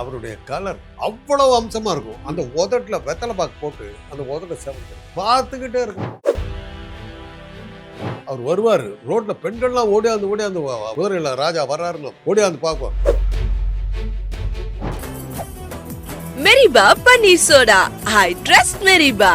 அவருடைய கலர் அவ்வளவு அம்சமா இருக்கும். அந்த உதட்டில் வெத்தலை பாக்கு போட்டு அந்த உதட்ட செவந்து பார்த்துக்கிட்டே இருக்கும். அவர் வருவார். ரோட்ல பெண்கள்லாம் ஓடியாந்து ஓடியாந்து குதிரையில் ராஜா வர்றாருன்னு ஓடியாந்து பார்க்கும். மெரிபா பன்னீர் சோடா. I trust Meriba.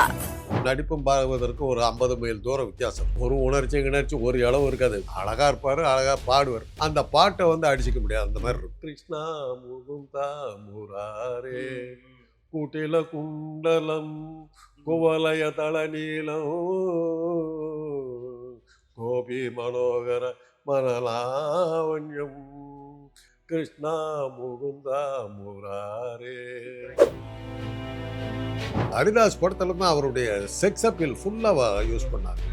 நடிப்பும் பார்வதற்கு ஒரு ஐம்பது மைல் தூரம் வித்தியாசம். ஒரு உணர்ச்சி கிணர்ச்சி ஒரு அளவு இருக்காது. அழகா இருப்பாரு அழகா பாடுவார். அந்த பாட்டை வந்து அடிச்சுக்க முடியாது. அந்த மாதிரி இருக்கும். கிருஷ்ணா முகுந்தா முராரே குட்டில குண்டலம் குவலய தளநீலம் கோபி மனோகர மனலாவண்யம் கிருஷ்ணா முகுந்தா முராரே ஹரிதாஸ் படத்துல தான் அவருடைய செக்ஸ் அப்பீல் ஃபுல்லாக யூஸ் பண்ணாங்க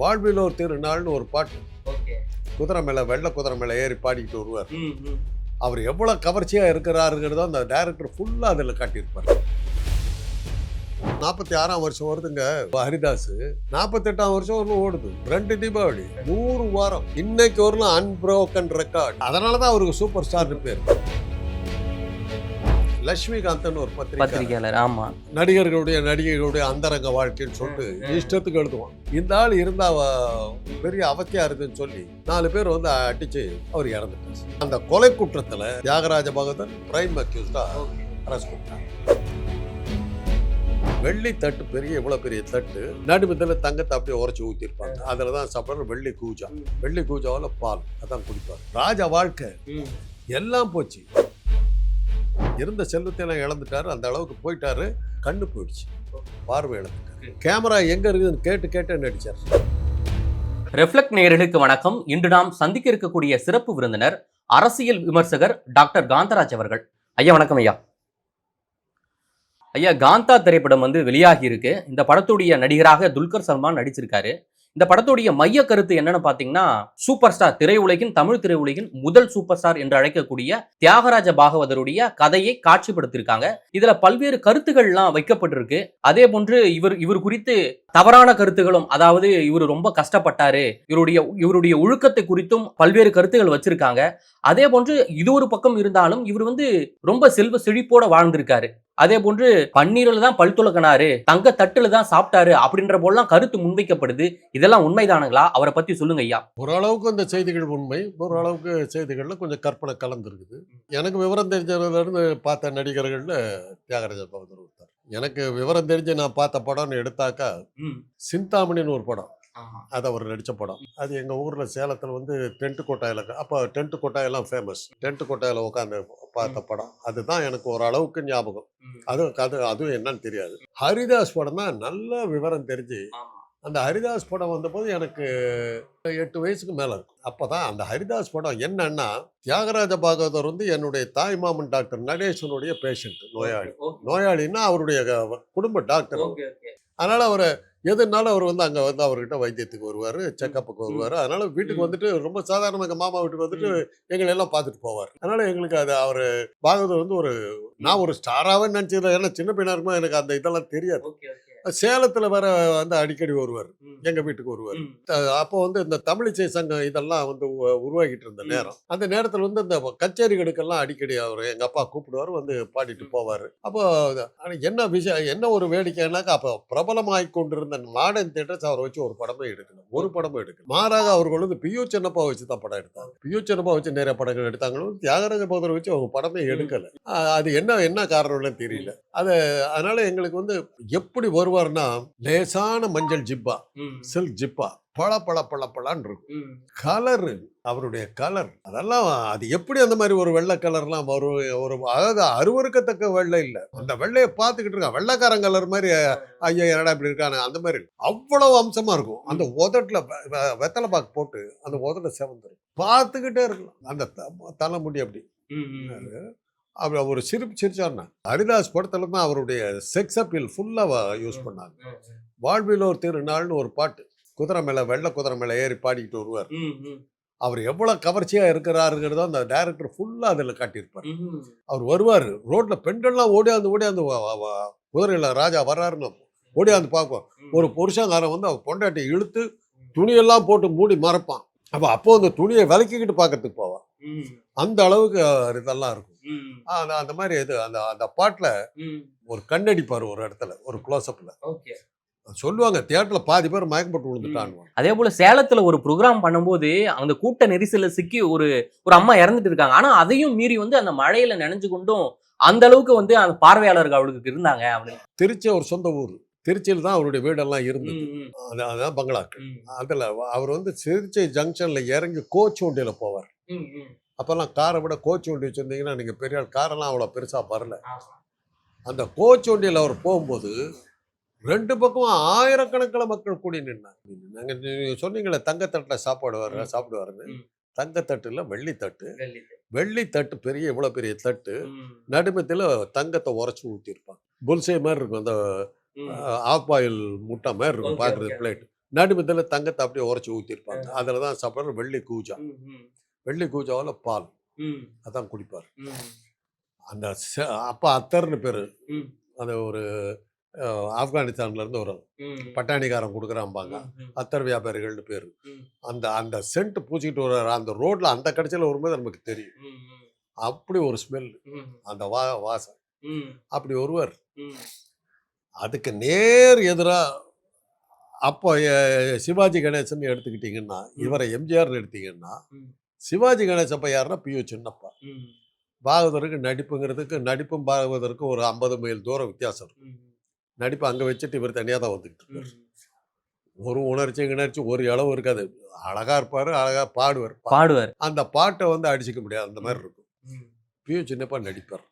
வாழ்வில் ஒரு திருநாள்னு ஒரு பாட்டு. குதிரை மேலே வெள்ளை குதிரை மேலே ஏறி பாடிக்கிட்டு வருவார். அவர் எவ்வளோ கவர்ச்சியாக இருக்கிறாருங்கிறத அந்த டைரக்டர் ஃபுல்லாக அதில் காட்டியிருப்பார். நாற்பத்தி ஆறாம் வருஷம் வருதுங்க ஹரிதாஸ். நாற்பத்தெட்டாம் வருஷம் வரலும் ஓடுது. ரெண்டு தீபாவளி நூறு வாரம். இன்னைக்கு வரலும் அன்புரோக்கன் ரெக்கார்ட் அதனால தான் அவருக்கு சூப்பர் ஸ்டார்னு பேர். லட்சுமிகாந்தன் ஒரு பத்திரிகை. பத்திரிகையாளர் ஆமா. நடிகர்களுடைய நடிகைகளுடைய அந்தரங்க வாழ்க்கைன்னு சொல்லிட்டு இஷ்டத்துக்கு எழுதுவான். இந்த ஆள் இருந்தா பெரிய அவத்தியா இருக்குன்னு சொல்லி நாலு பேர் வந்து அடிச்சு அவர் இறந்துட்டார். அந்த கொலை குற்றத்துல தியாகராஜ பகதன் பிரைம் அக்யூஸ்டா அரெஸ்ட் பண்ணிட்டாங்க வெள்ளி தட்டு பெரிய இவ்வளவு பெரிய தட்டு நடுமத்தில் தங்கத்தை அப்படியே உரைச்சி ஊத்திருப்பாங்க அதுல தான் சாப்பிட்ற வெள்ளி கூஜா. வெள்ளி கூஜாவில் பால் அதான் குடிப்பார். ராஜா வாழ்க்கை. எல்லாம் போச்சு. இருந்த செல்வத்தை எல்லாம் இழந்துட்டாரு. அந்த அளவுக்கு போயிட்டாரு. கண்ணு போயிடுச்சு. பார்வை இழந்துட்டாரு. கேமரா எங்க இருக்குதுன்னு கேட்டு கேட்டு நடிச்சார். ரெஃப்ளெக்ட் நேயர்களுக்கு வணக்கம். இன்று நாம் சந்திக்க இருக்கக்கூடிய சிறப்பு விருந்தினர் அரசியல் விமர்சகர் டாக்டர் காந்தராஜ் அவர்கள். ஐயா வணக்கம் ஐயா. ஐயா காந்தா திரைப்படம் வந்து வெளியாகி இருக்கு. இந்த படத்துடைய நடிகராக துல்கர் சல்மான் நடிச்சிருக்காரு. இந்த படத்துடைய மைய கருத்து என்னன்னு பாத்தீங்கன்னா சூப்பர் ஸ்டார் திரையுலகின் தமிழ் திரையுலகின் முதல் சூப்பர் ஸ்டார் என்று அழைக்கக்கூடிய தியாகராஜ பாகவதருடைய கதையை காட்சிப்படுத்திருக்காங்க இதுல பல்வேறு கருத்துக்கள்லாம் வைக்கப்பட்டிருக்கு. அதே போன்று இவர் இவர் குறித்து தவறான கருத்துகளும் அதாவது இவர் ரொம்ப கஷ்டப்பட்டாரு இவருடைய இவருடைய ஒழுக்கத்தை குறித்தும் பல்வேறு கருத்துகள் வச்சிருக்காங்க. அதே போன்று இது ஒரு பக்கம் இருந்தாலும் இவர் வந்து ரொம்ப செல்வ செழிப்போட வாழ்ந்திருக்காரு. அதே போன்று பன்னீரில் தான் பல் துளக்கினாரு தங்க தட்டுல தான் சாப்பிட்டாரு அப்படின்ற போலாம் கருத்து முன்வைக்கப்படுது. இதெல்லாம் உண்மைதானுங்களா? அவரை பத்தி சொல்லுங்க ஐயா. ஓரளவுக்கு இந்த செய்திகள் உண்மை. ஓரளவுக்கு செய்திகள்ல கொஞ்சம் கற்பனை கலந்துருக்குது. எனக்கு விவரம் தெரிஞ்சதுல இருந்து பார்த்த நடிகர்கள்ல தியாகராஜ பகதூர் எனக்கு விவரம் தெரிஞ்சு நான் பார்த்த படம்னு எடுத்தாக்கா சிந்தாமணின்னு ஒரு படம். அது அவர் நடித்த படம். அது எங்கள் ஊரில் சேலத்தில் வந்து டென்ட் கொட்டாயில் அப்போ டென்ட் கொட்டாயெல்லாம் ஃபேமஸ் டென்ட் கொட்டாயில் உட்காந்து பார்த்த படம். அதுதான் எனக்கு ஓரளவுக்கு ஞாபகம். அது அது அதுவும் என்னன்னு தெரியாது. ஹரிதாஸ் படம் தான் நல்ல விவரம் தெரிஞ்சு அந்த ஹரிதாஸ் படம் வந்தபோது எனக்கு எட்டு வயசுக்கு மேலே இருக்கும். அப்போ தான் அந்த ஹரிதாஸ் படம் என்னன்னா தியாகராஜ பாகவதர் வந்து என்னுடைய தாய் மாமன் டாக்டர் நடேசனுடைய பேஷண்ட் நோயாளி. நோயாளின்னா அவருடைய குடும்ப டாக்டர் அதனால அவர் எதுனாலும் அவர் வந்து அங்கே வந்து அவர்கிட்ட வைத்தியத்துக்கு வருவார் செக்கப்புக்கு வருவார். அதனால வீட்டுக்கு வந்துட்டு ரொம்ப சாதாரணமாக எங்கள் மாமா வீட்டுக்கு வந்துட்டு எங்களை எல்லாம் பார்த்துட்டு போவார். அதனால எங்களுக்கு அது அவர் பாகவதர் வந்து ஒரு நான் ஒரு ஸ்டாராகவே நினச்சது ஏன்னா சின்ன பையனா இருக்கும்போது எனக்கு அந்த இதெல்லாம் தெரியாது. சேலத்தில் வேற வந்து அடிக்கடி வருவார் எங்கள் வீட்டுக்கு வருவார் அப்போ வந்து இந்த தமிழிசை சங்கம் இதெல்லாம் வந்து உ- உருவாக்கிட்டு இருந்த. நேரம். அந்த நேரத்தில் வந்து இந்த கச்சேரிகளுக்கெல்லாம் அடிக்கடி அவர் எங்கள் அப்பா கூப்பிடுவார் வந்து பாடிட்டு போவார். அப்போ என்ன விஷயம் என்ன ஒரு வேடிக்கைனாக்கா அப்போ பிரபலமாகி கொண்டிருந்த மாடர்ன் தேட்டர்ஸ் அவரை வச்சு ஒரு படமே எடுக்கணும் ஒரு படமும் எடுக்கணும் மாறாக அவர்கள் வந்து பியூ சின்னப்பா வச்சு தான் படம் எடுத்தாங்க. பியூ சின்னப்பா வச்சு நிறைய படங்கள் எடுத்தாங்களும் தியாகராஜ போதரை வச்சு அவங்க படமே எடுக்கல. அது என்ன என்ன காரணம்னு தெரியல. அது அதனால எங்களுக்கு வந்து எப்படி வருவார்னா லேசான மஞ்சள் ஜிப்பா சில்க் ஜிப்பா பள பள பள பளான்னு இருக்கும். கலரு அவருடைய கலர். அதெல்லாம் அது எப்படி அந்த மாதிரி ஒரு வெள்ளை கலர்லாம் வரும்? ஒரு அதாவது அருவருக்கத்தக்க வெள்ளை இல்லை. அந்த வெள்ளையை பார்த்துக்கிட்டு இருக்கான். வெள்ளைக்காரன் கலர் மாதிரி ஐயா என்னடா இப்படி இருக்கானு அந்த மாதிரி அவ்வளவு அம்சமா இருக்கும். அந்த உதட்டுல வெத்தலை பாக்கு போட்டு அந்த உதட்ட செவந்துரும். பார்த்துக்கிட்டே இருக்கலாம். அந்த தலைமுடி அப்படி. அப்படி ஒரு சிரிப்பு சிரிச்சார்னா ஹரிதாஸ் படத்துல தான் அவருடைய செக்ஸ் அப்பீல் ஃபுல்லாக யூஸ் பண்ணாங்க. வாழ்வில் ஒரு திருநாள்னு ஒரு பாட்டு குதிரை மேலே வெள்ளை குதிரை மேலே ஏறி பாடிக்கிட்டு வருவார். அவர் எவ்வளோ கவர்ச்சியாக இருக்கிறாருங்கிறத அந்த டைரக்டர் ஃபுல்லாக அதில் காட்டியிருப்பார். அவர் வருவார் ரோட்டில் பெண்கள்லாம் ஓடியாந்து ஓடியாந்து குதிரையில் ராஜா வர்றாருன்னு ஓடியாந்து பார்ப்போம் ஒரு புருஷங்காரன் வந்து அவர் பொண்டாட்டியை இழுத்து துணியெல்லாம் போட்டு மூடி மறைப்பான். அப்போ அப்போ அந்த துணியை விலக்கிக்கிட்டு பார்க்கறதுக்கு போவான். அந்த அளவுக்கு இதெல்லாம் இருக்கும். அந்த மாதிரி இது அந்த அந்த பாட்டில். ஒரு கண்ணடிப்பார் ஒரு இடத்துல ஒரு க்ளோஸ்அப்பில் ஓகே. சொல்லுவாங்க தியேட்டரில் பாதி பேர் மயக்கம் போட்டு விழுந்துட்டான்னு அதே போல சேலத்துல ஒரு ப்ரோக்ராம் பண்ணும்போது அந்த கூட்ட நெரிசல்ல சிக்கி ஒரு ஒரு அம்மா இறந்துட்டு இருக்காங்க. ஆனா அதையும் மீறி வந்து அந்த மழையில நனைஞ்சு கொண்டும் அந்த அளவுக்கு வந்து அந்த பார்வையாளர்கள் அவளுக்கு இருந்தாங்க அப்படின்னு. திருச்சி அவர் சொந்த ஊர். திருச்சியில் தான் அவருடைய வீடெல்லாம் இருந்தது. அதான் பங்களாக்கள் ம், அதில் அவர் வந்து திருச்சி ஜங்ஷனில் இறங்கி கோச் வண்டியில் போவார். அப்போல்லாம் காரை விட கோச் வண்டி வச்சுருந்தீங்கன்னா நீங்கள் பெரிய ஆள் காரெல்லாம் அவ்வளோ பெருசாக வரல. அந்த கோச் வண்டியில் அவர் போகும்போது ரெண்டு பக்கம் ஆயிரக்கணக்கில் மக்கள் கூடி நின்னாங்க நாங்கள் சொன்னீங்களே தங்கத்தட்டில் சாப்பாடு வர. சாப்பிடுவாருன்னு. தங்கத்தட்டில் வெள்ளித்தட்டு வெள்ளி. வெள்ளித்தட்டு பெரிய இவ்வளோ பெரிய தட்டு நடுமத்தில் தங்கத்தை உரைச்சி ஊற்றிருப்பாங்க புல்சே மாதிரி இருக்கும் அந்த. ஆஃப் ஆயில் முட்டை மாதிரி இருக்கும் பார்க்குறது. பிளேட் நடுமத்தில் தங்கத்தை அப்படியே உரைச்சி ஊற்றிருப்பாங்க. அதில் தான் சாப்பிட்ற வெள்ளி கூஜா வெள்ளி கூஜாவில் பால். அதான் குடிப்பார். அந்த அப்பா அத்தர்னு பேர். அந்த ஒரு ஆப்கானிஸ்தான்ல இருந்து ஒரு ம். பட்டாணிக்காரன் கொடுக்குறாம்பாங்க அத்தர் வியாபாரிகள்னு பேர். அந்த அந்த சென்ட் பூச்சிக்கிட்டு வர அந்த ரோட்ல அந்த கடைசியில் வரும்போது நமக்கு தெரியும். அப்படி ஒரு ஸ்மெல். அந்த வா வாசம் அப்படி ஒருவர். அதுக்கு நேர் எதிரா அப்போ சிவாஜி கணேசன் எடுத்துக்கிட்டீங்கன்னா இவரை எம்ஜிஆர்னு எடுத்தீங்கன்னா. சிவாஜி கணேசப்பா யாருன்னா பியு சின்னப்பா. பாகவதருக்கு நடிப்புங்கிறதுக்கு நடிப்பும் பாகவதற்கும் ஒரு ஐம்பது மைல் தூரம் வித்தியாசம் இருக்கும் நடிப்பு அங்கே வச்சுட்டு இவர் தனியாக தான் வந்துக்கிட்டு ம். இருப்பார் ஒரு உணர்ச்சி கிணர்ச்சி ஒரு அளவு இருக்காது. அழகா இருப்பாரு அழகா பாடுவார். பாடுவார். அந்த பாட்டை வந்து அடிச்சுக்க முடியாது. அந்த மாதிரி இருக்கும். பியு சின்னப்பா நடிப்பார்.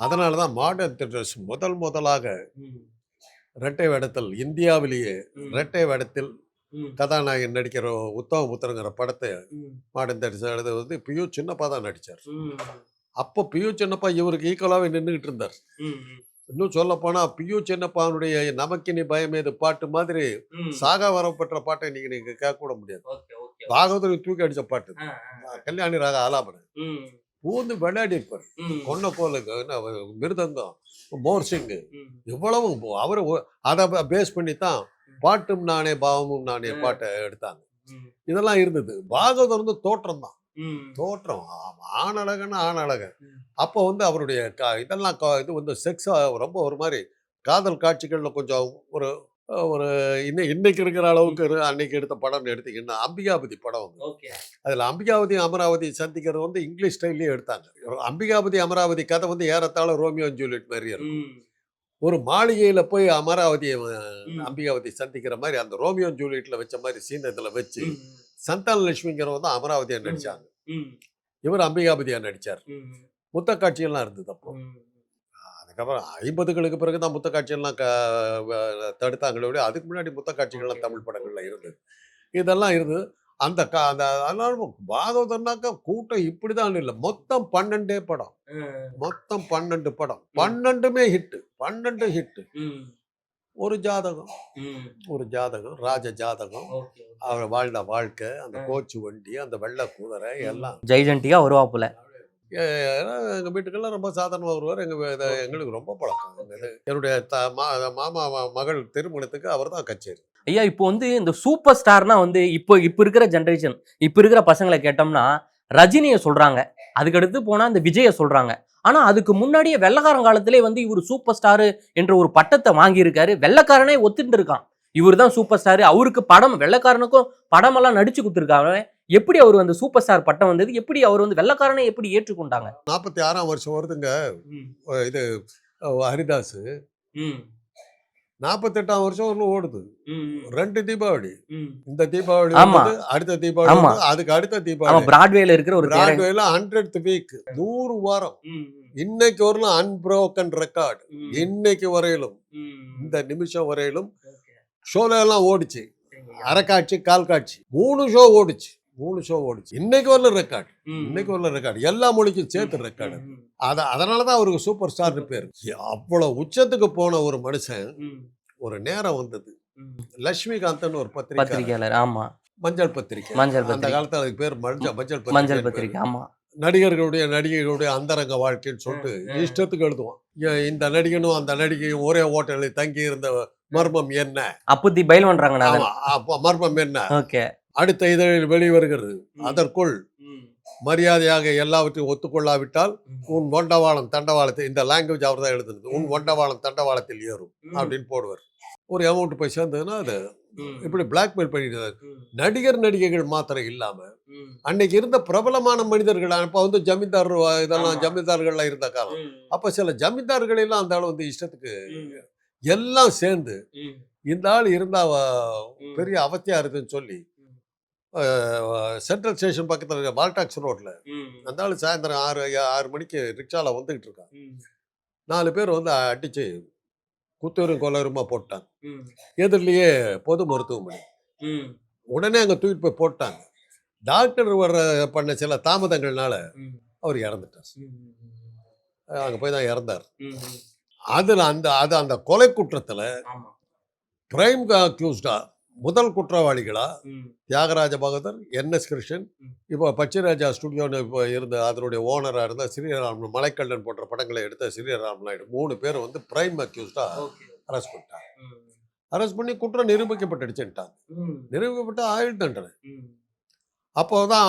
அதனால தான் மாடர்ன் தியேட்டர்ஸ் முதல் முதலாக ம், இரட்டை வேடத்தில் இந்தியாவிலேயே ம். இரட்டை வேடத்தில் கதாநாயகன் நடிக்கிற உத்தமபுத்திரங்கிற படத்தை ம், மாடர்ன் தியேட்டர்ஸ் எடுத்தது வந்து பியு சின்னப்பா தான் நடிச்சார். ம், அப்போ பியு சின்னப்பா இவருக்கு ஈக்குவலாகவே நின்றுக்கிட்டு இருந்தார். இன்னும் சொல்ல போனா பியு சின்னப்பாவுடைய நமக்கினி பயமேது பாட்டு மாதிரி. சாகா வரப்பட்ட பாட்டை நீங்க நீங்க கேட்க கூட முடியாது. பாகவதர் தூக்கி அடிச்ச பாட்டு இது. கல்யாணி ராக ஆலாபன. ம், பூந்து விளையாடி இருப்பார் கொன்ன கோலுக்கு மிருதங்கம் மோர்சிங்கு ம். இவ்வளவு அவர் அதை பேஸ் பண்ணி தான் பாட்டும் நானே பாவமும் நானே. பாட்டை எடுத்தாங்க. இதெல்லாம் இருந்தது. பாகவதர் வந்து தோற்றம் தான். தோற்றம். ஆணழகன் ம். அப்போ வந்து அவருடைய க இதெல்லாம் இது வந்து செக்ஸ் ரொம்ப ஒரு மாதிரி காதல் காட்சிகளில் கொஞ்சம் ஒரு ஒரு இன்னை இன்னைக்கு இருக்கிற அளவுக்கு அன்னைக்கு எடுத்த படம்னு எடுத்தீங்கன்னா அம்பிகாபதி படம் வந்து. அதில் அம்பிகாபதி அமராவதி சந்திக்கிறது வந்து இங்கிலீஷ் ஸ்டைல்லே எடுத்தாங்க. அம்பிகாபதி அமராவதி கதை வந்து ஏறத்தாழ ரோமியோ ஜூலியட் மாதிரி இருக்கும். ஒரு மாளிகையில போய் அமராவதி ம். அம்பிகாவதி சந்திக்கிற மாதிரி அந்த ரோமியோ ஜூலியட்ல வச்ச மாதிரி சீன் இதில் வச்சு சந்தான லட்சுமிங்கிறவங்க தான் அமராவதியா நடிச்சாங்க. இவர் அம்பிகாபதியா நடிச்சார். முத்த காட்சியெல்லாம் இருந்தது அப்போ. அதுக்கப்புறம் ஐம்பதுகளுக்கு பிறகு தான் முத்த காட்சியெல்லாம் க வ- தடுத்தாங்களே ஒழிய அதுக்கு முன்னாடி முத்த காட்சிகள்லாம் தமிழ் படங்கள்ல இருந்தது. இதெல்லாம் இருந்தது. அந்த க அந்த அதனால பாகவதர்னாக்கா கூட்டம் இப்படிதான் இல்லை. மொத்தம் பன்னெண்டே படம். மொத்தம் பன்னெண்டு படம். பன்னெண்டுமே ஹிட்டு பன்னெண்டு ஹிட்டு ஒரு ஜாதகம். ஒரு ஜாதகம் ராஜ ஜாதகம். அவர் வாழ்ந்த வாழ்க்கை அந்த. கோச்சு வண்டி அந்த வெள்ளை குதிரை எல்லாம். ஜெய்ஜென்டியா வருவாப்புல. எங்கள் வீட்டுக்கெல்லாம் ரொம்ப சாதாரணமாக வருவார். எங்கள் எங்களுக்கு ரொம்ப பழக்கம். என்னுடைய த மா மாமா மகள் திருமணத்துக்கு அவர் தான் கச்சேரி. ஐயா இப்போ வந்து இந்த சூப்பர் ஸ்டார்னா வந்து இப்போ இப்போ இருக்கிற ஜென்ரேஷன் இப்போ இருக்கிற பசங்களை கேட்டோம்னா ரஜினியை சொல்றாங்க. அதுக்கடுத்து போனா இந்த விஜயை சொல்றாங்க. ஆனா அதுக்கு முன்னாடியே வெள்ளக்காரன் காலத்திலே வந்து இவர் சூப்பர் ஸ்டார் என்ற ஒரு பட்டத்தை வாங்கியிருக்காரு. வெள்ளக்காரனே ஒத்துட்டு இருக்கான் இவர் தான் சூப்பர் ஸ்டார் அவருக்கு படம் வெள்ளக்காரனுக்கும் படமெல்லாம் நடிச்சு கொடுத்துருக்காங்க. எப்படி அவர் வந்து சூப்பர் ஸ்டார் பட்டம் வந்தது? எப்படி அவர் வந்து வெள்ளக்காரனை எப்படி ஏற்றுக்கொண்டாங்க? நாற்பத்தி ஆறாம் வருஷம் வருதுங்க. இது ஹரிதாஸ். நாற்பத்தெட்டாம் வருஷம் ஒன்று ஓடுது. ரெண்டு தீபாவளி. இந்த தீபாவளி அடுத்த தீபாவளி அதுக்கு அடுத்த தீபாவளி. பிராட்வேல இருக்கிற ஒரு பிராட்வேல ஹண்ட்ரட் வீக் நூறு வாரம். இன்னைக்கு வரலும் அன்புரோக்கன் ரெக்கார்டு இன்னைக்கு வரையிலும் இந்த நிமிஷம் வரையிலும் ஷோல எல்லாம் ஓடிச்சு. அரைக்காட்சி கால் காட்சி மூணு ஷோ ஓடிச்சு. மூணு ஷோ ஓடிச்சு. இன்னைக்கு வரல ரெக்கார்டு இன்னைக்கு வரல ரெக்கார்டு எல்லா மொழிக்கும் சேர்த்து ரெக்கார்டு அத அதனால தான் அவருக்கு சூப்பர் ஸ்டார்னு பேர். அவ்வளவு உச்சத்துக்கு போன ஒரு மனுஷன் ஒரு நேரம் வந்தது. லட்சுமிகாந்தன் ஒரு பத்திரிக்கை. பத்திரிகையாளர் ஆமா. மஞ்சள் பத்திரிக்கை. மஞ்சள் அந்த காலத்துல அதுக்கு பேர் மஞ்சள் மஞ்சள் மஞ்சள் பத்திரிகை பத்திரிகை ஆமா. நடிகர்களுடைய நடிகைகளுடைய அந்தரங்க வாழ்க்கைன்னு சொல்லிட்டு. இஷ்டத்துக்கு எழுதுவான். இந்த நடிகனும் அந்த நடிகையும் ஒரே ஹோட்டலில் தங்கி இருந்த மர்மம் என்ன? அப்புத்தி பயில் பண்றாங்க அப்ப மர்மம் என்ன? ஓகே. அடுத்த இதழில் வெளிவருகிறது. அதற்குள் மரியாதையாக எல்லாவற்றையும் ஒத்துக்கொள்ளாவிட்டால் உன் ஒண்டவாளம் தண்டவாளத்தை இந்த லாங்குவேஜ் அவர் தான் எழுதுனது உன் ஒண்டவாளம் தண்டவாளத்தில் ஏறும் அப்படின்னு போடுவார். ஒரு அமௌண்ட் போய் சேர்ந்ததுன்னா அது இப்படி பிளாக்மெயில் பண்ணிட்டு. நடிகர் நடிகைகள் மாத்திரம் இல்லாம அன்னைக்கு இருந்த பிரபலமான மனிதர்கள் அப்ப வந்து ஜமீன்தார் இதெல்லாம். ஜமீன்தார்கள்லாம் இருந்த காலம். அப்ப சில ஜமீன்தார்கள் எல்லாம் அந்த ஆள் வந்து இஷ்டத்துக்கு எல்லாம் சேர்ந்து இந்த ஆள் இருந்தா பெரிய அவத்தியா இருக்குன்னு சொல்லி சென்ட்ரல் ஸ்டேஷன் பக்கத்துல இருக்க வால்டாக்ஸ் ரோட்ல அந்த ஆள் சாயந்தரம் ஆறு ஆறு மணிக்கு ரிக்ஷால வந்துகிட்டு இருக்கான். நாலு பேர் வந்து அடிச்சு குத்தூரும் கொலருமா போட்டாங்க. எதிரிலேயே பொது மருத்துவமனை. உடனே அங்க தூக்கிட்டு போய் போட்டாங்க. டாக்டர் வர்ற பண்ண சில தாமதங்கள்னால அவர் இறந்துட்டார். அங்க போய் தான் இறந்தார். அதுல அந்த அது அந்த கொலை குற்றத்துல பிரைம் அக்யூஸ்டா முதல் குற்றவாளிகளா தியாகராஜ பகதர் என்எஸ் கிருஷ்ணன். ம். இப்போ பச்சைராஜா ஸ்டுடியோன்னு இப்போ இருந்த அதனுடைய ஓனராக இருந்த ஸ்ரீராம் மலைக்கல்லன் போன்ற படங்களை எடுத்த ஸ்ரீராம் நாயுடு. மூணு பேர் வந்து பிரைம் அக்யூஸ்டா அரெஸ்ட் பண்ணிட்டாங்க. அரெஸ்ட் பண்ணி குற்றம் நிரூபிக்கப்பட்டுடுச்சுட்டாங்க நிரூபிக்கப்பட்ட ஆயுள் தண்டனை அப்போ தான்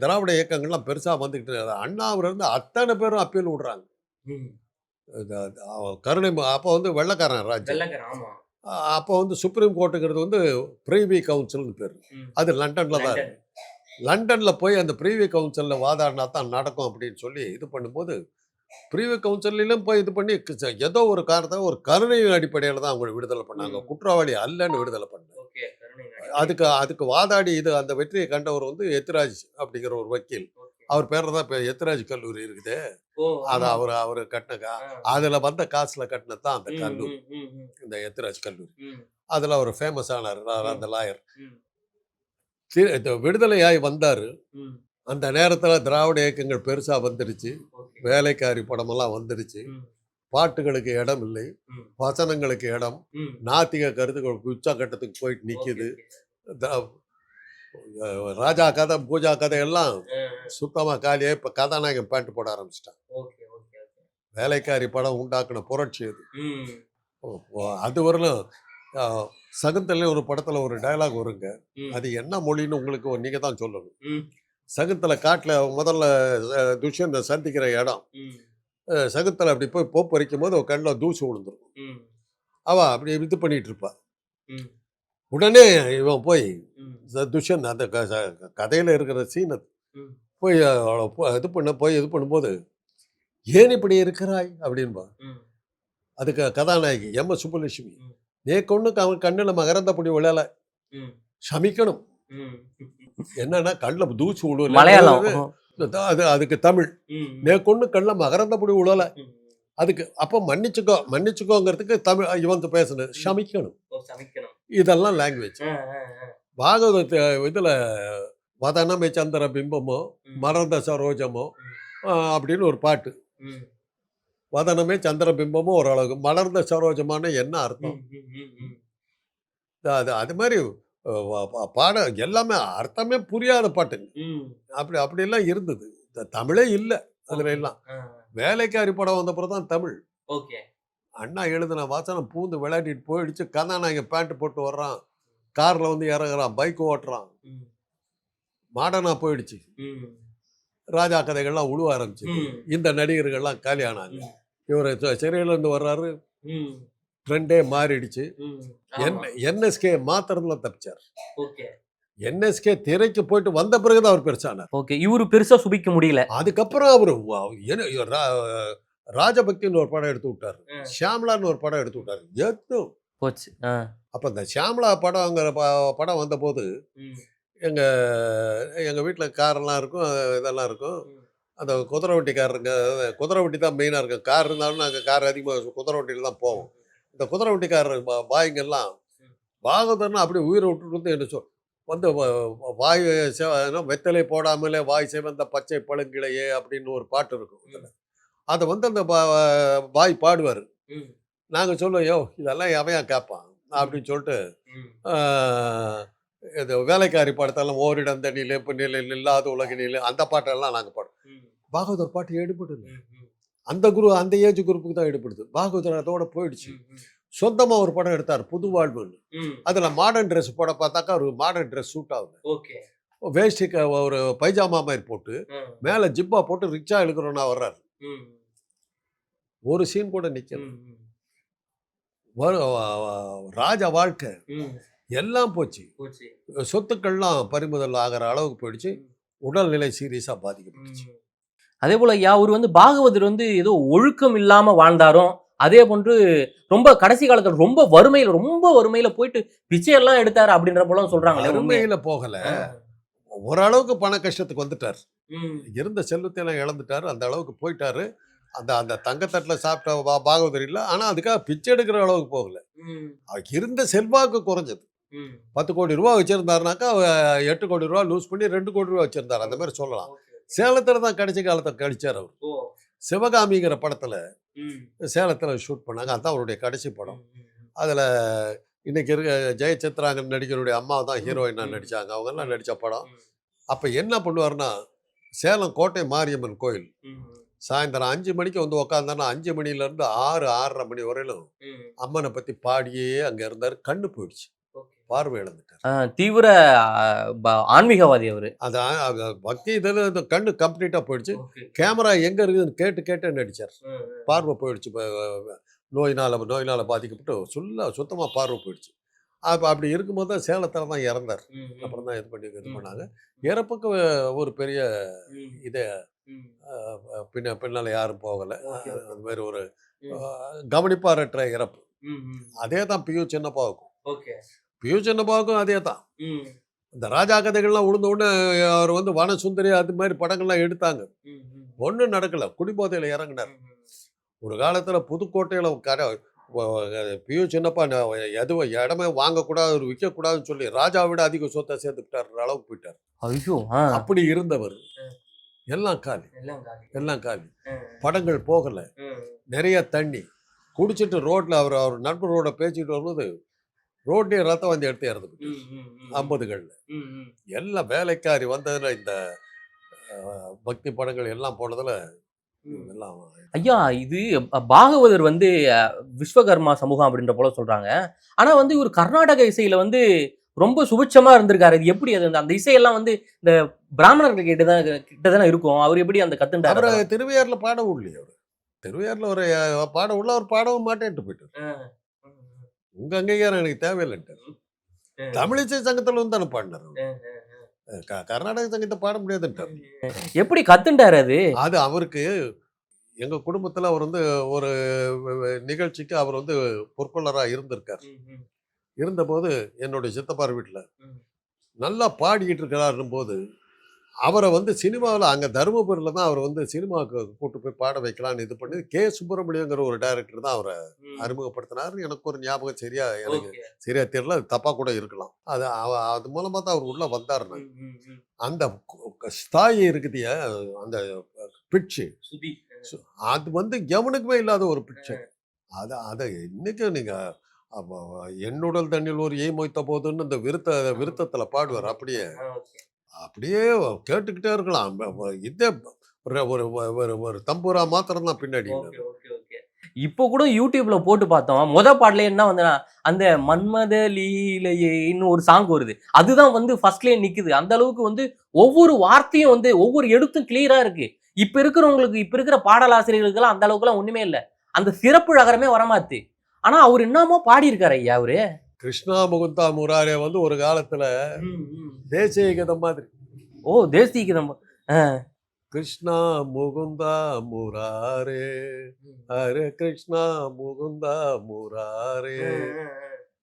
திராவிட இயக்கங்கள்லாம் பெருசாக வந்துக்கிட்டு. அண்ணாவிலிருந்து அத்தனை பேரும் அப்பீல் விடுறாங்க. கருணை அப்போ வந்து வெள்ளக்காரன் ராஜ்யம் அப்போ வந்து சுப்ரீம் கோர்ட்டுங்கிறது வந்து ப்ரீவி கவுன்சில்னு பேர். அது லண்டன்ல தான் இருக்கு. லண்டன்ல போய் அந்த ப்ரீவி கவுன்சில்ல வாதாடினா தான் நடக்கும் அப்படின்னு சொல்லி இது பண்ணும்போது ப்ரீவி கவுன்சிலும் போய் இது பண்ணி ஏதோ ஒரு காரணத்தை ஒரு கருணையின் அடிப்படையில் தான் அவங்களை விடுதலை பண்ணாங்க. குற்றவாளி அல்லன்னு விடுதலை பண்ணாங்க. அதுக்கு அதுக்கு வாதாடி இது அந்த வெற்றியை கண்டவர் வந்து எத்திராஜ் அப்படிங்கிற ஒரு வக்கீல். அவர் பேர்ல தான் இப்போ எத்திராஜ் கல்லூரி இருக்குது. அது அவர் அவர் கட்டின அதில் வந்த காசுல கட்டினது தான் அந்த கல்லூரி. இந்த எத்திராஜ் கல்லூரி. அதில் அவர் ஃபேமஸ் ஆனார் அந்த லாயர் விடுதலையாய் வந்தார். அந்த நேரத்தில் திராவிட இயக்கங்கள் பெருசாக வந்துடுச்சு. வேலைக்காரி படமெல்லாம் வந்துடுச்சு. பாட்டுகளுக்கு இடம் இல்லை. வசனங்களுக்கு இடம். நாத்திக கருத்துக்கள் உச்சக்கட்டத்துக்கு போயிட்டு நிற்கிது ராஜா கதை பூஜா கதை எல்லாம் சுத்தமாக காலியாக இப்போ கதாநாயகன் பேண்ட் போட ஆரம்பிச்சிட்டான். வேலைக்காரி படம் உண்டாக்குன புரட்சி அது. அது வரலும் சகுந்தலை ஒரு படத்தில் ஒரு டயலாக் வருங்க. அது என்ன மொழின்னு உங்களுக்கு நீங்கள் தான் சொல்லணும். சகுந்தலை காட்டில் முதல்ல துஷ்யந்த சந்திக்கிற இடம். சகுந்தலை அப்படி போய் போப் பறிக்கும் போது கண்ணில் தூசு விழுந்துரும். அவ அப்படி இது பண்ணிட்டு இருப்பா உடனே இவன் போய் துஷ்யந்த் அந்த கதையில இருக்கிற சீன் அது. போய் இது பண்ண போய் இது பண்ணும்போது ஏன் இப்படி இருக்கிறாய்? அப்படின்பா. அதுக்கு கதாநாயகி எம். எஸ். சுப்புலட்சுமி ம். நீ கொண்டு அவன் கண்ணில் மகரந்தப்படி விழல. சமிக்கணும். என்னன்னா கண்ணில் தூசி விழுவல அது அதுக்கு தமிழ். நே கொண்டு கண்ணில் மகரந்தப்படி விழல. அதுக்கு அப்போ மன்னிச்சுக்கோ மன்னிச்சுக்கோங்கிறதுக்கு தமிழ் இவன் பேசுனது சமிக்கணும். இதெல்லாம் லாங்குவேஜ் பாகவத இதில் வதனமே சந்திர பிம்பமோ மறந்த சரோஜமோ அப்படின்னு ஒரு பாட்டு. வதனமே சந்திர பிம்பமோ ஓரளவுக்கு மலர்ந்த சரோஜமான என்ன அர்த்தம்? அது அது மாதிரி பாட எல்லாமே அர்த்தமே புரியாத பாட்டுங்க. அப்படி அப்படியெல்லாம் இருந்தது. தமிழே இல்லை அதுல எல்லாம். வேலைக்காரி படம் வந்த பிறகு தான் தமிழ். ஓகே. அண்ணா எழுதின வாசனம் பூந்து விளையாடிட்டு போயிடுச்சு. கதாநாயகன் பேண்ட் போட்டு வர்றான். கார்ல வந்து இறங்குறான் பைக் ஓட்டுறான். மாடர்னா போயிடுச்சு. ராஜா கதைகள்லாம் உழுவ ஆரம்பிச்சு இந்த நடிகர்கள்லாம் காலி ஆனாங்க இவர் சிறையில இருந்து வர்றாரு. ட்ரெண்டே மாறிடுச்சு. என்எஸ்கே மாத்திரத்துல தப்பிச்சார். ஓகே. என்எஸ்கே திரைக்கு போயிட்டு வந்த பிறகுதான் அவர் பெருசானார். ஓகே. இவரு பெருசா சுபிக்க முடியல. அதுக்கப்புறம் அவர் ராஜபக்தின்னு ஒரு படம் எடுத்து விட்டாரு. ஷியாம்லான்னு ஒரு படம் எடுத்து விட்டாரு. எத்தும் போச்சு. அப்ப இந்த ஷியாம்லா படங்கிற ப- படம் வந்தபோது எங்க எங்க வீட்டுல காரெல்லாம் இருக்கும் இதெல்லாம் இருக்கும். அந்த குதிரை வண்டிக்காரருங்க குதிரை வண்டி தான் மெயினாக இருக்கும். கார் இருந்தாலும் நாங்கள் கார் அதிகமாக குதிரை வண்டியில் தான் போவோம். இந்த குதிரை வண்டிக்காரர் பாய்ங்கெல்லாம் பாகவதர்னு அப்படியே உயிரை விட்டுட்டு வந்து என்ன சொல் வந்து வாய் வெத்தலை போடாமலே வாய் சிவந்த பச்சை பழங்கிளையே அப்படின்னு ஒரு பாட்டு இருக்கும். அதை வந்து அந்த பாய் பாடுவார். நாங்கள் சொல்லுவோம் யோ இதெல்லாம் எவையா கேட்பான் அப்படின்னு சொல்லிட்டு இது வேலைக்காரி படத்தெல்லாம் ஓரிடம் தண்ணியிலே இப்போ நிலையில் இல்லாத உலகினிலே அந்த பாட்டெல்லாம் நாங்கள் பாடுவோம். பாகவதர் பாட்டு எடுபடுது அந்த குரு அந்த ஏஜ் குரூப்புக்கு தான் எடுபடுது. பாகவதர் அதோட போயிடுச்சு. சொந்தமா ஒரு படம் எடுத்தார் புது வாழ்வுன்னு அதுல மாடர்ன் ட்ரெஸ் போட பார்த்தாக்கா ஒரு மாடர்ன் ட்ரெஸ் சூட் ஆகுது. ஓகே. வேஷ்டிக்கு ஒரு பைஜாமா மாதிரி போட்டு மேலே ஜிப்பா போட்டு ரிக்ஷா இழுக்கிறோன்னா வர்றாரு. ஒரு சீன் கூட நிற்கல ராஜா வாழ்க்கை. எல்லாம் போச்சு. சொத்துக்கள்லாம் பறிமுதல் ஆகிற அளவுக்கு போயிடுச்சு. உடல்நிலை சீரியஸாக பாதிக்கப்பட்டுச்சு. அதே போல ஐயா அவர் வந்து பாகவதர் வந்து ஏதோ ஒழுக்கம் இல்லாம வாழ்ந்தாரோ அதே போன்று ரொம்ப கடைசி காலத்துல ரொம்ப வறுமையில ரொம்ப வறுமையில போயிட்டு பிச்சை எல்லாம் எடுத்தாரு அப்படின்ற போல உண்மையா? அருமையில போகல. ஓரளவுக்கு பண கஷ்டத்துக்கு வந்துட்டார். இருந்த செல்வத்தை எல்லாம் இழந்துட்டாரு. அந்த அளவுக்கு போயிட்டாரு. அந்த அந்த தங்கத்தட்டில் சாப்பிட்ட பாகவதர் இல்லை. ஆனால் அதுக்காக பிச்சை எடுக்கிற அளவுக்கு போகல. இருந்த செல்வாக்கு குறைஞ்சது. பத்து கோடி ரூபா வச்சிருந்தாருனாக்கா எட்டு கோடி ரூபா லூஸ் பண்ணி ரெண்டு கோடி ரூபா வச்சிருந்தாரு. அந்த மாதிரி சொல்லலாம். சேலத்தில் தான் கடைசி காலத்தை கழிச்சார் அவர். சிவகாமிங்கிற படத்தில் சேலத்தில் ஷூட் பண்ணாங்க. அதான் அவருடைய கடைசி படம். அதில் இன்னைக்கு இருக்க ஜெயசித்ராங்கன் நடிகருடைய அம்மா தான் ஹீரோயினாக நடித்தாங்க அவங்கெல்லாம் நடித்த படம். அப்போ என்ன பண்ணுவாருன்னா சேலம் கோட்டை மாரியம்மன் கோயில் சாயந்தரம் அஞ்சு மணிக்கு வந்து உக்காந்தானா அஞ்சு மணிலேருந்து ஆறு ஆறரை மணி வரையிலும் அம்மனை பற்றி பாடியே அங்கே இருந்தார். கண்ணு போயிடுச்சு. பார்வை இழந்துட்டார். தீவிர ஆன்மீகவாதி அவரு. அது பக்தி இதில் இந்த கண்ணு கம்ப்ளீட்டாக போயிடுச்சு. கேமரா எங்கே இருக்குதுன்னு கேட்டு கேட்டு நடித்தார் பார்வை போயிடுச்சு. இப்போ நோயினால் நோயினால் பாதிக்கப்பட்டு சொல்ல சுத்தமாக பார்வை போயிடுச்சு. அப்போ அப்படி இருக்கும்போது தான் சேலத்தில் தான் இறந்தார். அப்புறம் தான் இது பண்ணி இது பண்ணாங்க. இறப்புக்கு ஒரு பெரிய இதே பின்ன பின்னால் யாரும் போகலை. அந்த மாதிரி ஒரு கவனிப்பாரற்ற இறப்பு. அதே தான் பியூ சின்னப்பாவுக்கும். பியூ சின்னப்பாவுக்கும் அதே தான். இந்த ராஜா கதைகள்லாம் உழுந்த உடனே அவர் வந்து வனசுந்தரி அது மாதிரி படங்கள்லாம் எடுத்தாங்க. ஒன்றும் நடக்கல. குடிபோதையில் இறங்கினார். ஒரு காலத்தில் புதுக்கோட்டையில் கடை பியூ சின்னப்பா எதுவும் இடமே வாங்கக்கூடாது ஒரு விற்கக்கூடாதுன்னு சொல்லி ராஜா விட அதிக சொத்தை சேர்த்துக்கிட்டார் அளவுக்கு போயிட்டார். ஐயோ அப்படி இருந்தவர். எல்லாம் காலி. எல்லாம் காலி. படங்கள் போகலை. நிறைய தண்ணி. குடிச்சிட்டு ரோட்ல அவர் அவர் நண்பரோட பேசிட்டு வரும்போது ரோட்லயே ரத்தம் வந்து எடுத்து இறந்து ஐம்பதுகளில் எல்லாம் வேலைக்காரி வந்ததுல இந்த பக்தி படங்கள் எல்லாம் போனதுல எல்லாம் ஐயா இது பாகவதர் வந்து விஸ்வகர்மா சமூகம் அப்படின்ற போல சொல்றாங்க. ஆனா வந்து இவர் கர்நாடக இசையில வந்து ரொம்ப சுபிட்சமா இருந்திருக்காரு. இது எப்படி அது அந்த இசையெல்லாம் வந்து இந்த பிராமணர்கள் கிட்ட தான் கிட்ட தானே இருக்கும்? அவர் எப்படி அந்த கத்துண்டாரு அவரை திருவையாறுல பாடவும் இல்லையே அவர். திருவையாறுல ஒரு பாட உள்ள அவர் பாடவும் மாட்டேன்ட்டு போயிட்டார். உங்க அங்கீகாரம் எனக்கு தேவையில்லைன்ட்டார். தமிழிசை சங்கத்துல வந்து தானே பாடினார் கர்நாடக சங்கத்தை பாட முடியாதுன்ட்டார். எப்படி கத்துண்டாரு அது? அது அவருக்கு எங்க குடும்பத்துல அவர் வந்து ஒரு நிகழ்ச்சிக்கு அவர் வந்து பொற்கொள்ளரா இருந்திருக்கார். இருந்தபோது என்னுடைய சித்தப்பார் வீட்டில். நல்லா பாடிக்கிட்டு இருக்கிறாருன்னும் போது அவரை வந்து சினிமாவில் அங்கே தருமபுரியில் தான் அவர் வந்து சினிமாவுக்கு கூட்டு போய் பாட வைக்கலான்னு இது பண்ணி கே. சுப்பிரமணியங்கிற ஒரு டைரக்டர் தான் அவரை அறிமுகப்படுத்தினார் எனக்கு ஒரு ஞாபகம் சரியா எனக்கு சரியா தெரியல அது தப்பாக கூட இருக்கலாம். அது அவ- அது மூலமாக தான் அவர் உள்ளே வந்தாருன்னு அந்த ஸ்தாயி இருக்குதிய அந்த பிட்சு அது வந்து எவனுக்குமே இல்லாத ஒரு பிட்சு அது அதை இன்னைக்கு நீங்க அப்ப என்னுடல் தண்ணில் ஒரு ஏய் மொய்த்த போதுன்னு இந்த விருத்த விருத்தத்துல பாடுவார் அப்படியே. அப்படியே கேட்டுக்கிட்டே இருக்கலாம். இதே ஒரு ஒரு ஒரு ஒரு தம்பூரா மாத்திரம் தான் பின்னாடி இப்போ கூட யூடியூப்ல போட்டு பார்த்தோம். முத பாடல என்ன வந்து அந்த மன்மத லீலையேன்னு ஒரு சாங் வருது. அதுதான் வந்து ஃபர்ஸ்ட்லயே நிக்குது. அந்த அளவுக்கு வந்து ஒவ்வொரு வார்த்தையும் வந்து ஒவ்வொரு எழுத்தும் கிளியரா இருக்கு. இப்ப இருக்கிறவங்களுக்கு இப்ப இருக்கிற பாடலாசிரியர்களுக்கெல்லாம் அந்த அளவுக்குலாம் ஒண்ணுமே இல்ல. அந்த சிறப்பு நகரமே வரமாத்து ஆனா அவர் என்னமோ பாடியிருக்காரு ஐயா அவரு. கிருஷ்ணா முகுந்தா முராரே வந்து ஒரு காலத்துல தேசிய கீதம் மாதிரி. ஓ தேசிக்கு நம்ம கிருஷ்ணா முகுந்தா முராரே. ஹரே கிருஷ்ணா முகுந்தா முராரே.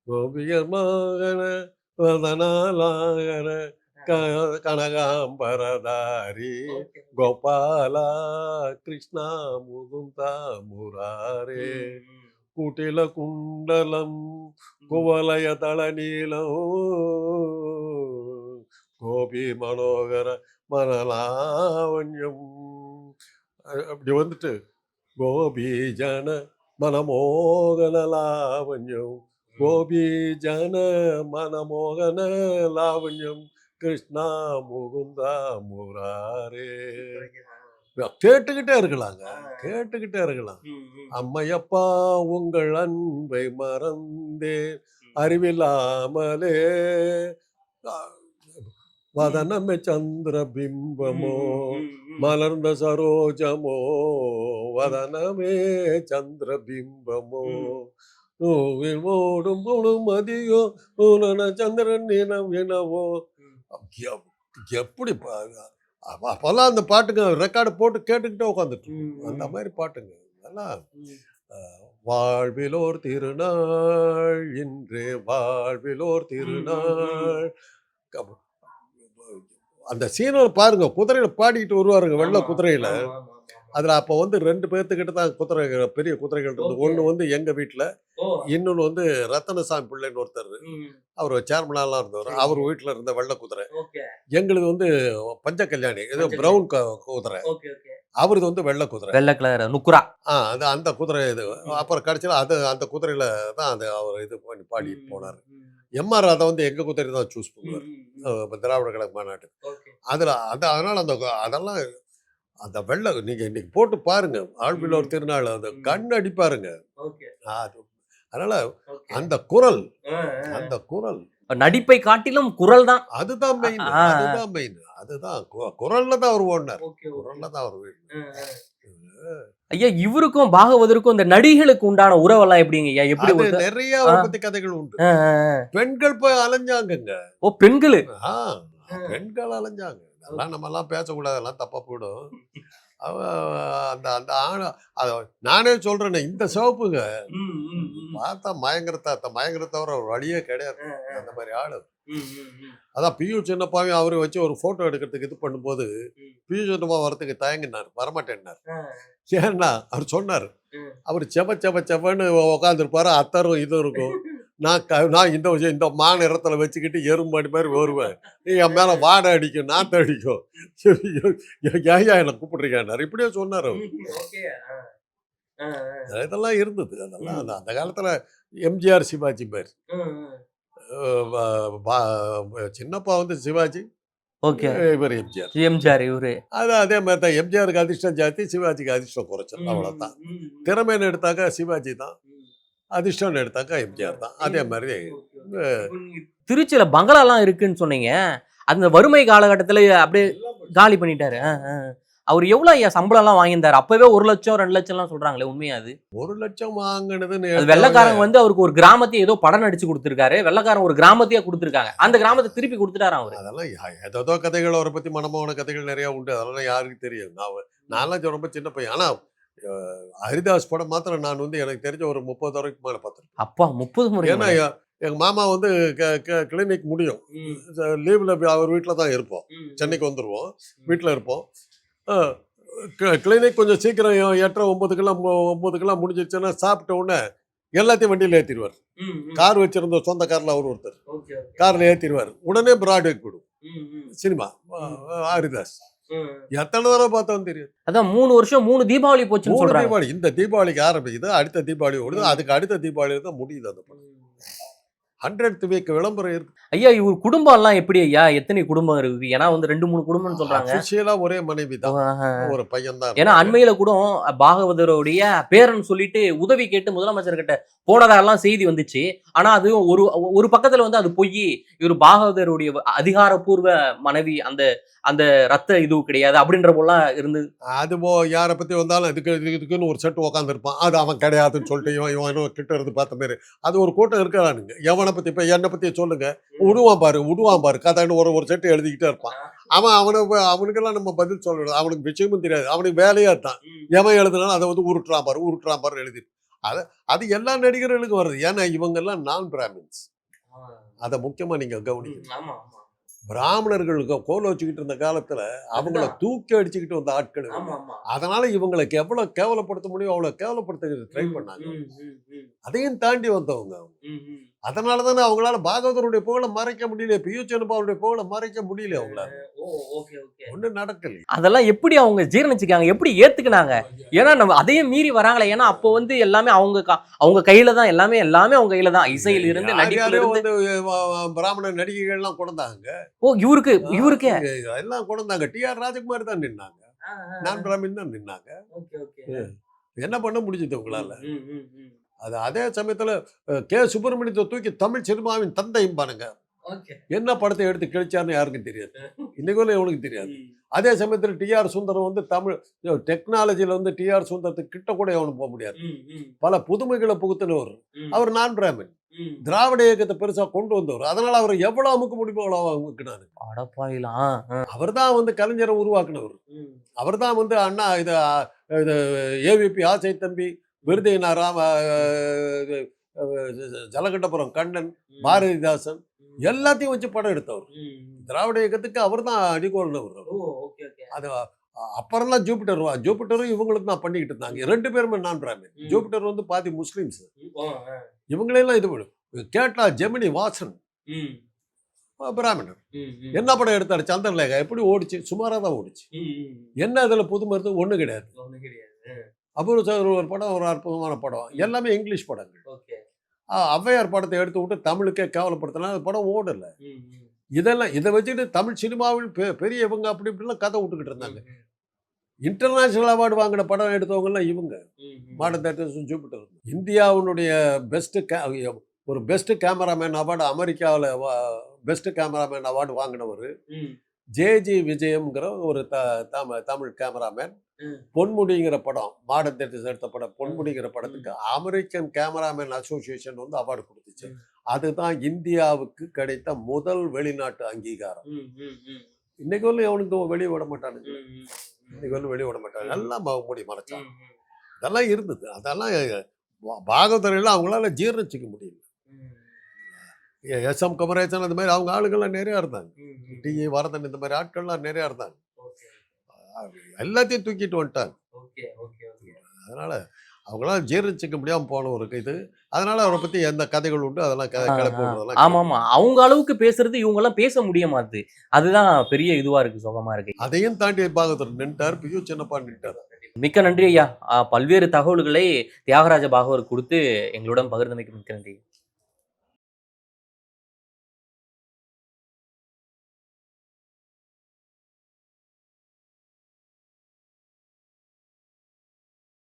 கோபியர் மகன வதனாலாகன க- கனகாம்பரதாரி. கோபாலா கிருஷ்ணா முகுந்தா முராரே. కుటిల కుండలం కువలయ దళ నీలం கோபி மனோகர மனலாவண்யம் அ- அப்படி வந்துட்டு கோபி ஜன மனமோகன லாவண்யம் கோபி ஜன மனமோகன லாவண்யம் கிருஷ்ணா முகுந்தா முராரே கேட்டுக்கிட்டே இருக்கலாங்க. கேட்டுக்கிட்டே இருக்கலாம் அம்மையப்பா உங்கள் அன்பை மறந்தேன் அறிவில்லாமலே. வதனமே சந்திர பிம்பமோ மலர்ந்த சரோஜமோ வதனமே சந்திர பிம்பமோ. நோவில் ஓடும் நூலன சந்திரன் நினம் எனவோ எப்- எப்படி பா- அப்ப- அப்பெல்லாம் அந்த பாட்டுங்க ரெக்கார்டு போட்டு கேட்டுக்கிட்டே உட்காந்துட்டு அந்த மாதிரி பாட்டுங்க. அதெல்லாம் வாழ்விலோர் திருநாள் இன்று வாழ்விலோர் திருநாள். அந்த சீனில் பாருங்க குதிரையில பாடிக்கிட்டு வருவாருங்க வெள்ளை குதிரையில. அதுல அப்ப வந்து ரெண்டு பேர்த்துக்கிட்ட தான் குதிரை பெரிய குதிரைகள் இருந்தது. ஒண்ணு வந்து எங்க வீட்டுல இன்னொன்னு வந்து ரத்தனசாமி பிள்ளைன்னு ஒருத்தர். அவர் சேர்மனாலாம் இருந்தவர். அவர் வீட்டுல இருந்த வெள்ளை குதிரை. எங்களுது வந்து பஞ்ச கல்யாணி ஏதோ பிரவுன் குதிரை. அவரது வந்து வெள்ளை குதிரை. வெள்ளை கலர் நுக்குரா. ஆ அது அந்த குதிரை இது. அப்புறம் கடைசியில் அது அந்த குதிரையில தான் அது அவர் இது பண்ணி பாடிட்டு போனார். எம்ஆர் ராதா வந்து எங்க குதிரை தான் சூஸ் பண்ணுவார். திராவிட கழக மாநாட்டு அதுல அந்த அதனால அந்த அதெல்லாம் அந்த வெள்ளை நீங்க இன்னைக்கு போட்டு பாருங்க. ஆழ்பில் ஒரு திருநாள் அந்த கண் அடிப்பாருங்க. அது அதனால அந்த குரல் அந்த குரல். நடிப்பை காட்டிலும் குரல் தான். அதுதான் மெயின். அதுதான் மெயின் அதுதான் குரல்ல தான் அவர் ஓடினார். குரல்ல தான் அவர் ஓடினார். ஐயா இவருக்கும் பாகவதற்கும் இந்த நடிகளுக்கு உண்டான உறவெல்லாம் எப்படிங்க ஐயா? எப்படி நிறைய. பத்தி கதைகள் உண்டு. பெண்கள் போய் அலைஞ்சாங்கங்க. ஓ பெண்களு? பெண்கள் அலைஞ்சாங்க. அதெல்லாம் நம்ம எல்லாம் பேசக்கூடாது அதெல்லாம் தப்பா போயிடும். அவ அந்த அந்த ஆண அத நானே சொல்றேனே இந்த சிவப்புங்க. பார்த்தா மயங்கரத்தா த- மயங்கர தவிர ஒரு வழியே கிடையாது. அந்த மாதிரி ஆளு. அதான் பியூ சின்னப்பாவையும் அவரை வச்சு ஒரு போட்டோ எடுக்கிறதுக்கு இது பண்ணும்போது. பியூ சின்னப்பா வரத்துக்கு தயங்கினார் வரமாட்டேன்னார். ஏன்னா அவர் சொன்னார். அவர் செவ செவ செவன்னு உட்காந்துருப்பாரு அத்தரும் இதுவும் இருக்கும். நான் க நான் இந்த விஷயம் இந்த மா நிறத்துல வச்சுக்கிட்டு எறும்பாடி மாதிரி வருவேன். நீ என் மேல வாடை அடிக்கும் நாத்த அடிக்கும். ஏயா என்னை கூப்பிடுறீங்கன்னாரு இப்படியே சொன்னார் இதெல்லாம் இருந்தது. அதெல்லாம் அந்த- காலத்துல எம்ஜிஆர் சிவாஜி மாதிரி சின்னப்பா வந்து சிவாஜி. ஓகே. இவர் எம்ஜிஆர். எம்ஜிஆர் இவரு. அது அதே மாதிரி தான். எம்ஜிஆருக்கு அதிர்ஷ்டம் ஜாஸ்தி சிவாஜிக்கு அதிர்ஷ்டம் குறைச்சல் அவ்வளோதான் திறமைன்னு எடுத்தாக்கா சிவாஜி தான். அதிர்ஷ்டம்னு எடுத்தாக்கா எம்ஜிஆர் தான். அதே மாதிரி திருச்சியில பங்களாலாம் இருக்குன்னு சொன்னீங்க. அந்த வறுமை காலகட்டத்துல அப்படியே காலி பண்ணிட்டாரு. அவர் எவ்வளவு ஐயா சம்பளம் எல்லாம் வாங்கியிருந்தாரு? அப்பவே ஒரு லட்சம் ரெண்டு லட்சம் எல்லாம் சொல்றாங்களே உண்மையா அது? ஒரு லட்சம் வாங்கினதுன்னு வெள்ளக்காரங்க வந்து அவருக்கு ஒரு கிராமத்தையே ஏதோ படம் நடிச்சு கொடுத்திருக்காரு. வெள்ளக்காரன் ஒரு கிராமத்தையே கொடுத்திருக்காங்க. அந்த கிராமத்தை திருப்பி கொடுத்துட்டாராம் அவரு. அதெல்லாம் ஏதோ கதைகள் அவரை பத்தி மனமான கதைகள் நிறைய உண்டு. அதெல்லாம் யாருக்கு தெரியும் நான் நான்லாம் ரொம்ப சின்ன பையன். ஆனா அஹ், ஹரிதாஸ் படம் மாத்திரம் நான் வந்து எனக்கு தெரிஞ்ச ஒரு முப்பது வரைக்கும் மேல பார்த்துருக்கேன். அப்பா முப்பது முறை ஏன்னா எ- எங்க மாமா வந்து கிளினிக் முடியும். லீவ்ல அவர் வீட்டில் தான் இருப்போம். சென்னைக்கு வந்துடுவோம் வீட்டில் இருப்போம். கிளினிக் கொஞ்சம் சீக்கிரம் எட்டரை ஒன்பதுக்கெல்லாம் மு- ஒன்பதுக்கெல்லாம் முடிஞ்சிருச்சுன்னா சாப்பிட்ட உடனே எல்லாத்தையும் வண்டியில் ஏற்றிடுவார் கார் வச்சிருந்த சொந்த காரில் அவர் ஒருத்தர். காரில் ஏற்றிடுவார் உடனே பிராட்வேக்கு போயிடும் சினிமா. ஹரிதாஸ். எத்தனை தடவை பார்த்தோம் தெரியும் அதான் மூணு வருஷம் மூணு தீபாவளி போச்சுன்னு மூணு தீபாவளி. இந்த தீபாவளிக்கு ஆரம்பிக்குது அடுத்த தீபாவளி ஓடுது அதுக்கு அடுத்த தீபாவளி தான் முடியுது அந்த படம். ஹண்ட்ரட் வீக் விளம்பரம் இருக்கு. ஐயா இவர் குடும்பம் எல்லாம் எப்படி ஐயா? எத்தனை குடும்பம் இருக்கு ஏன்னா வந்து ரெண்டு மூணு குடும்பம்னு சொல்றாங்க. ஒரே மனைவி தான். ஒரு பையன் தான் ஏன்னா அண்மையில கூட பாகவதருடைய பேரன் சொல்லிட்டு உதவி கேட்டு முதலமைச்சர் கிட்ட போனதாலாம் செய்தி வந்துச்சு. ஆனா அது ஒரு ஒரு பக்கத்துல வந்து அது பொய் இவர் பாகவதருடைய அதிகாரப்பூர்வ மனைவி அந்த அந்த ரத்த இது கிடையாது அப்படின்ற போலாம் இருந்து அது போ யாரை பத்தி வந்தாலும் இதுக்கு இதுக்கு- இதுக்குன்னு ஒரு செட்டு உட்காந்துருப்பான் அது அவன் கிடையாதுன்னு சொல்லிட்டு இவன் இவன் கிட்ட இருந்து பார்த்த மாதிரி அது ஒரு கூட்டம் இருக்கிறானுங்க. எவனை பத்தி இப்ப என்னை பத்தி சொல்லுங்க. விடுவான் பாரு விடுவான் பாரு. கதைன்னு ஒரு ஒரு செட்டு எழுதிக்கிட்டே இருப்பான். அவன் அவனை அவனுக்கெல்லாம் நம்ம பதில் சொல்லணும். அவனுக்கு விஷயமும் தெரியாது. அவனுக்கு வேலையா தான் எவன் எழுதுனாலும் அதை வந்து உருட்டுறான் பாரு உருட்டுறான் பாரு எழுதி அது அது எல்லா நடிகர்களுக்கும் வருது. ஏன்னா இவங்க எல்லாம் நான் பிராமின்ஸ் அதை முக்கியமா நீங்க கவனிக்கணும். பிராமணர்களுக்கு கோல வச்சுக்கிட்டு இருந்த காலத்துல அவங்கள தூக்கி அடிச்சுக்கிட்டு வந்த ஆட்கள். அதனால இவங்களுக்கு எவ்வளவு கேவலப்படுத்த முடியும் அவ்வளவு கேவலப்படுத்த ட்ரை பண்ணாங்க. அதையும் தாண்டி வந்தவங்க அவங்க. அதனால தானே அவங்களால பாகவதருடைய புகழை மறைக்க முடியல பியூச்சனுபாவுடைய புகழை மறைக்க முடியல அவங்களால. ஒண்ணும் நடக்கல அதெல்லாம் எப்படி அவங்க ஜீரணிச்சுக்காங்க? எப்படி ஏத்துக்கினாங்க? ஏன்னா நம்ம அதையும் மீறி வராங்களே. ஏன்னா அப்போ வந்து எல்லாமே அவங்க கா- அவங்க கையில தான் எல்லாமே எல்லாமே அவங்க கையில தான். இசையில இருந்து வந்து பிராமண நடிகைகள் எல்லாம் கொண்டாங்க ஓ இவருக்கு இவருக்கே? எல்லாம் கொண்டாங்க டி ஆர் ராஜகுமார் தான் நின்னாங்க. நான் பிராமின் தான் நின்னாங்க. என்ன பண்ண முடிஞ்சது உங்களால? அது அதே சமயத்துல கே. சுப்பிரமணியத்தை தூக்கி தமிழ் சினிமாவின் தந்தையும் பாருங்க. என்ன படத்தை எடுத்து கிழிச்சாருன்னு யாருக்கும் தெரியாது. இன்னைக்கு வரலும் இவனுக்கு தெரியாது. அதே சமயத்தில் டிஆர் சுந்தரம் வந்து தமிழ் டெக்னாலஜியில் வந்து டிஆர் சுந்தரத்துக்கு கிட்ட கூட அவனுக்கு போக முடியாது. பல புதுமைகளை புகுத்தினவர் அவர் நான் பிராமின் திராவிட இயக்கத்தை பெருசா கொண்டு வந்தவர். அதனால அவர் எவ்வளவு அமுக்க முடியுமோ அவ்வளவு அமுக்கினாரு அடப்பாயிலாம் அவர் தான் வந்து கலைஞரை உருவாக்குனவர். அவர் தான் வந்து அண்ணா இது இது ஏவிபி ஆசை தம்பி விருதுகினா ராம அஹ், இது, அஹ், ஜலகண்டபுரம் கண்ணன் பாரதிதாசன் எல்லாத்தையும் வச்சு படம் எடுத்தவர். திராவிட இயக்கத்துக்கு அவர் தான் அடிகோல்னவர் அது அப்புறம்லாம் ஜூபிட்டர் ஜூபிட்டரும் இவங்களுக்கு தான் பண்ணிக்கிட்டு இருந்தாங்க. ரெண்டு பேருமே நான் பிராமின். ஜூபிட்டர் வந்து பாதி முஸ்லீம்ஸ். இவங்களெல்லாம் இது கேட்டா ஜெமினி வாசன். பிராமணர். என்ன படம் எடுத்தாரு சந்திரலேகா? எப்படி ஓடிச்சு? சுமாராக தான் ஓடிச்சு. என்ன அதில் புது மருந்து? ஒன்றும் கிடையாது. அபூர்வ சகோதரர் ஒரு படம் ஒரு அற்புதமான படம். எல்லாமே இங்கிலீஷ் படங்கள். ஔவையார் படத்தை எடுத்து விட்டு தமிழுக்கே கேவலப்படுத்தினா அந்த படம் ஓடல. இதெல்லாம் இதை வச்சுட்டு தமிழ் சினிமாவில் பெ- பெரிய இவங்க அப்படி இப்படிலாம் கதை விட்டுக்கிட்டு இருந்தாங்க. இன்டர்நேஷனல் அவார்டு வாங்கின படம் எடுத்தவங்கலாம் இவங்க. Modern Theatres Jupiter. இந்தியாவினுடைய பெஸ்ட் ஒரு பெஸ்ட் கேமராமேன் அவார்டு அமெரிக்காவில் பெஸ்ட் கேமராமேன் அவார்டு வாங்கினவர். ஜேஜி விஜயம்ங்கிற ஒரு த தமிழ் தமிழ் கேமராமேன். பொன்முடிங்கிற படம் மாடர்ன் தேட்டர்ஸ் எடுத்த படம் பொன்முடிங்கிற படத்துக்கு அமெரிக்கன் கேமராமேன் அசோசியேஷன் வந்து அவார்டு கொடுத்துச்சு. அதுதான் இந்தியாவுக்கு கிடைத்த முதல் வெளிநாட்டு அங்கீகாரம். இன்னைக்கு வரலும் எவனுக்கு வெளியே விட மாட்டானுங்க. இன்னைக்கு வரலும் வெளியே விட மாட்டாங்க. எல்லாம் மூடி மறைச்சான் அதெல்லாம் இருந்தது. அதெல்லாம் பா- பாகவதரெல்லாம் அவங்களால ஜீர்ணிச்சிக்க முடியல. எஸ் எம் குமரேசன் அந்த மாதிரி அவங்க ஆளுங்கள்லாம் நிறையா இருந்தாங்க. டி வரதன் இந்த மாதிரி ஆட்கள்லாம் நிறையா இருந்தாங்க. எல்லாத்தையும் தூக்கிட்டு வந்துட்டாங்க. அதனால அவங்களால ஜீர்ணிச்சிக்க முடியாம போன ஒரு இது. அதனால அவரை பத்தி எந்த கதைகள் உண்டு? அதெல்லாம் க- கிளப்பி விடுறதெல்லாம் ஆமா ஆமா அவங்க அளவுக்கு பேசுறது இவங்க எல்லாம் பேச முடிய மாட்டுது அதுதான் பெரிய இதுவா இருக்கு சுகமா இருக்கு. அதையும் தாண்டி பாகவதர் நின்ட்டார். பியூ சின்னப்பா நின்ட்டார். மிக்க நன்றி ஐயா பல்வேறு தகவல்களை தியாகராஜ பாகவர் கொடுத்து எங்களுடன் பகிர்ந்தமைக்கு மிக்க நன்றி.